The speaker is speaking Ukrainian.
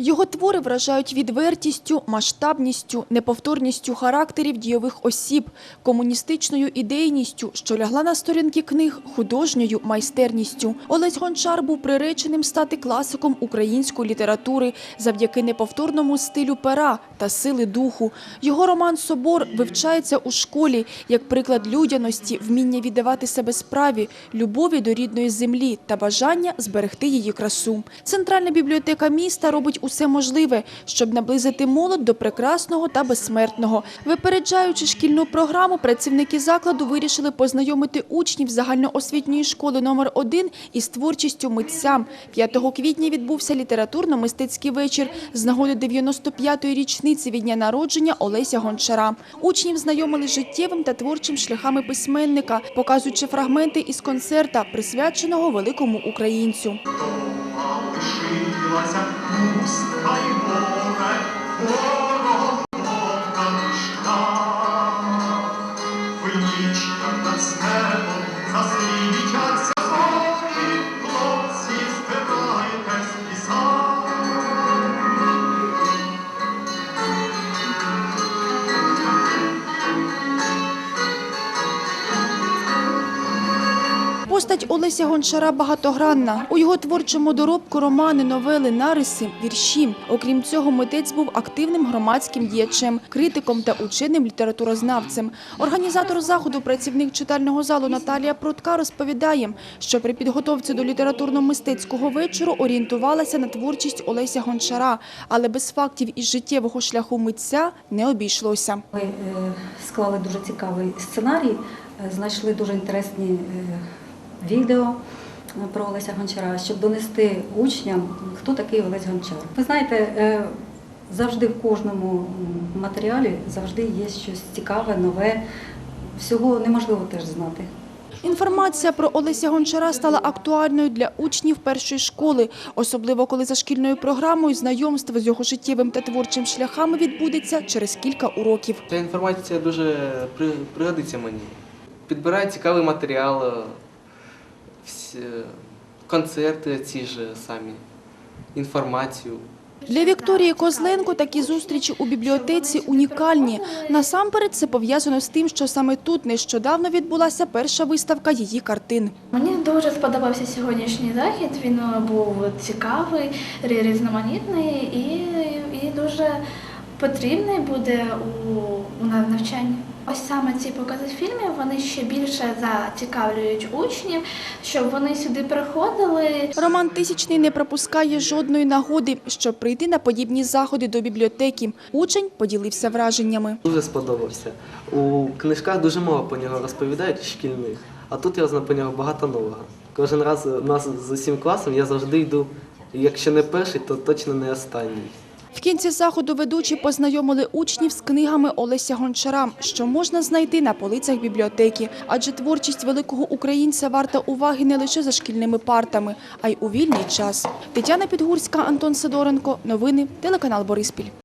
Його твори вражають відвертістю, масштабністю, неповторністю характерів дійових осіб, комуністичною ідейністю, що лягла на сторінки книг, художньою майстерністю. Олесь Гончар був приреченим стати класиком української літератури завдяки неповторному стилю пера та сили духу. Його роман Собор вивчається у школі як приклад людяності, вміння віддавати себе справі, любові до рідної землі та бажання зберегти її красу. Центральна бібліотека міста робить усе можливе, щоб наблизити молодь до прекрасного та безсмертного. Випереджаючи шкільну програму, працівники закладу вирішили познайомити учнів загальноосвітньої школи номер 1 із творчістю митця. 5 квітня відбувся літературно-мистецький вечір з нагоди 95-ї річниці від дня народження Олеся Гончара. Учнів знайомили з життєвим та творчим шляхами письменника, показуючи фрагменти із концерта, присвяченого великому українцю. Лишилася пустка Постать Олеся Гончара багатогранна. У його творчому доробку романи, новели, нариси, вірші. Окрім цього, митець був активним громадським діячем, критиком та ученим літературознавцем. Організатор заходу, працівник читального залу Наталія Прутка розповідає, що при підготовці до літературно-мистецького вечору орієнтувалася на творчість Олеся Гончара, але без фактів із життєвого шляху митця не обійшлося. Ми е, склали дуже цікавий сценарій, е, знайшли дуже інтересні е, відео е, про Олеся Гончара, щоб донести учням, хто такий Олесь Гончар. Ви знаєте, е, завжди в кожному матеріалі завжди є щось цікаве, нове. Всього неможливо теж знати. Інформація про Олеся Гончара стала актуальною для учнів першої школи, особливо коли за шкільною програмою знайомство з його життєвим та творчим шляхами відбудеться через кілька уроків. Ця інформація дуже пригодиться мені. Підбираю цікавий матеріал, всі- концерти ці ж самі, інформацію. Для Вікторії Козленко такі зустрічі у бібліотеці унікальні. Насамперед це пов'язано з тим, що саме тут нещодавно відбулася перша виставка її картин. Мені дуже сподобався сьогоднішній захід. Він е, був цікавий, різноманітний і, і дуже потрібний буде у, у навчанні. Ось саме ці покази фільмів вони ще більше зацікавлюють учнів, щоб вони сюди приходили, Роман Тисячний не пропускає жодної нагоди, щоб прийти на подібні заходи до бібліотеки. Учень поділився враженнями. Дуже сподобався. У книжках дуже мало про нього розповідають шкільних, а тут я знаю про нього багато нового. Кожен раз у нас з усім класом я завжди йду, якщо не перший, то точно не останній. В кінці заходу ведучі познайомили учнів з книгами Олеся Гончара, що можна знайти на полицях бібліотеки. Адже творчість великого українця варта уваги не лише за шкільними партами, а й у вільний час. Тетяна Підгурська, Антон Сидоренко. Новини телеканал Бориспіль.